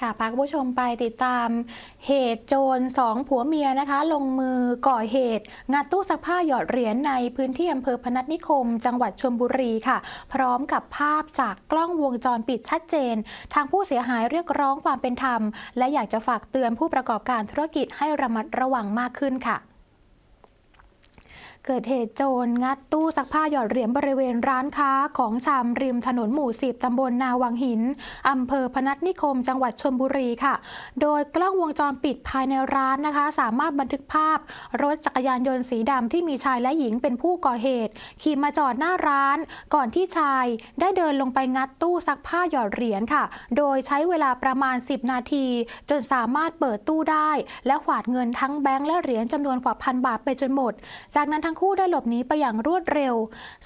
ค่ะพาคุณผู้ชมไปติดตามเหตุโจรสองผัวเมียนะคะ ลงมือก่อเหตุ งัดตู้ซักผ้าหยอดเหรียญในพื้นที่อำเภอพนัสนิคม จังหวัดชลบุรีค่ะ พร้อมกับภาพจากกล้องวงจรปิดชัดเจน ทางผู้เสียหายเรียกร้องความเป็นธรรม และอยากจะฝากเตือนผู้ประกอบการธุรกิจให้ระมัดระวังมากขึ้นค่ะ เกิดเหตุโจรงัดตู้ซักผ้าหยอดเหรียญบริเวณร้านค้าของชำริมถนนหมู่สิบตำบลนาวังหิน อำเภอพนัสนิคม จังหวัดชลบุรีค่ะ โดยกล้องวงจรปิดภายในร้านนะคะ สามารถบันทึกภาพ รถจักรยานยนต์สีดำที่มีชายและหญิงเป็นผู้ก่อเหตุ ขี่มาจอดหน้าร้าน ก่อนที่ชายได้เดินลงไปงัดตู้ซักผ้าหยอดเหรียญค่ะ โดยใช้เวลาประมาณ 10 นาที จนสามารถเปิดตู้ได้ และขวาดเงินทั้งแบงค์และเหรียญจำนวนกว่าพันบาทไปจนหมด จากนั้นทั้งคู่ได้หลบหนีไปอย่างรวดเร็ว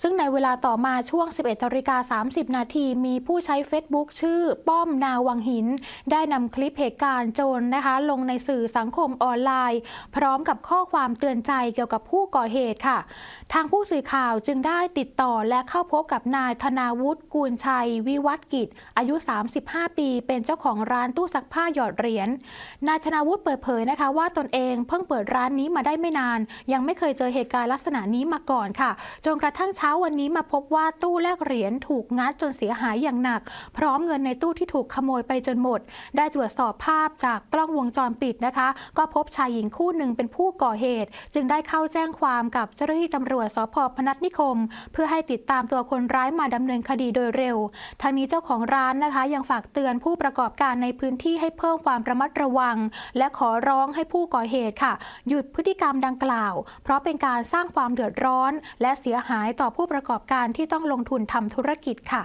ซึ่งในเวลาต่อมาช่วง 11นาฬิกา30 นาทีมีผู้ใช้ Facebook ชื่อป้อมนาวังหิน ได้นำคลิปเหตุการณ์โจรนะคะลงในสื่อสังคมออนไลน์ พร้อมกับข้อความเตือนใจเกี่ยวกับผู้ก่อเหตุค่ะ ทางผู้สื่อข่าวจึงได้ติดต่อและเข้าพบกับนายธนาวุฒิกูลชัย วิวัฒกิจ อายุ 35 ปี เป็นเจ้าของร้านตู้ซักผ้าหยอดเหรียญนายธนาวุฒิเปิดเผยนะคะว่าตนเองเพิ่งเปิดร้านนี้มาได้ไม่นาน ยังไม่เคยเจอเหตุการณ์ลักษณะนี้มาก่อนค่ะ จนกระทั่งเช้าวันนี้มาพบว่าตู้แลกเหรียญถูกงัดจนเสียหายอย่างหนัก พร้อมเงินในตู้ที่ถูกขโมยไปจนหมด ได้ตรวจสอบภาพจากกล้องวงจรปิดนะคะ ก็พบชายหญิงคู่หนึ่งเป็นผู้ก่อเหตุ จึงได้เข้าแจ้งความกับเจ้าหน้าที่ตำรวจสพพนัสนิคม เพื่อให้ติดตามตัวคนร้ายมาดำเนินคดีโดยเร็วทางนี้เจ้าของร้านนะคะ ยังฝากเตือนผู้ประกอบการในพื้นที่ให้เพิ่มความระมัดระวัง และขอร้องให้ผู้ก่อเหตุค่ะ หยุดพฤติกรรมดังกล่าว เพราะเป็นการสร้างร้างความเดือดร้อน และเสียหายต่อผู้ประกอบการที่ต้องลงทุนทำธุรกิจค่ะ